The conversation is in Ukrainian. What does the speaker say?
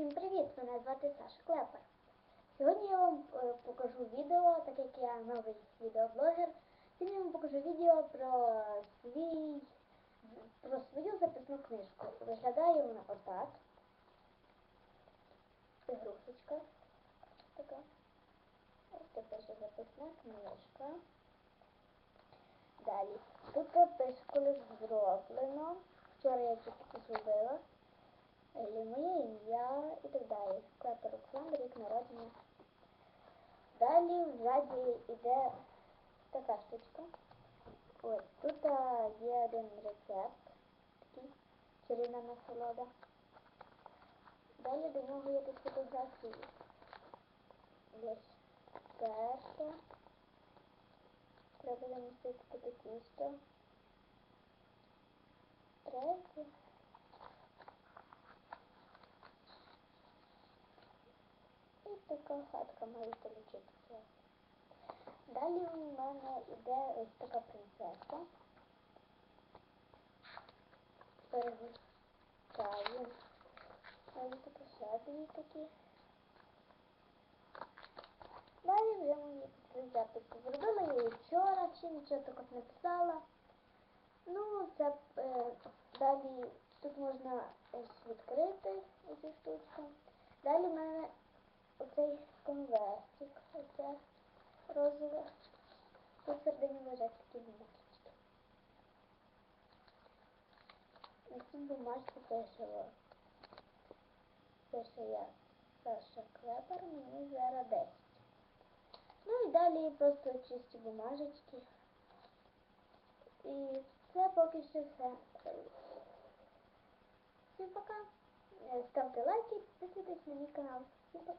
Всім привіт! Мене звати Саша Клепер. Сьогодні я вам е, покажу відео, так як я новий відеоблогер. Сьогодні я вам покажу відео про свій про свою записну книжку. Виглядає вона отак. Це грушечка. Така. Ось це перша записна книжка. Далі. Тут пише, коли зроблено. Вчора я таки зробила. Моє ім'я і так далі. Клепер Народження. Далі ззаді йде така штучка. Ось тут є один рецепт. Такий чарівна насолода. Далі до нього є тут фотографії. Ось перша. Треба замістити таке тісто. Третє. І така хатка має получитися. Далі у мене йде ось така принцеса. Перегортаю. Ось такі дві такі. Далі вже мені записи. Зробила я її вчора, ще нічого так не писала. Ну, це е, далі тут можна ось відкрити оцю штучку. Далі в мене оцей конвертик, оце розове. Тут всередині лежать такі бумажечки. На цій бумажці пише Пише я Саша Клепер, мені зараз 10. Ну і далі просто чисті бумажечки. І це поки що все. Всім пока. Ставте лайки, підписуйтесь на мій канал. Всім пока.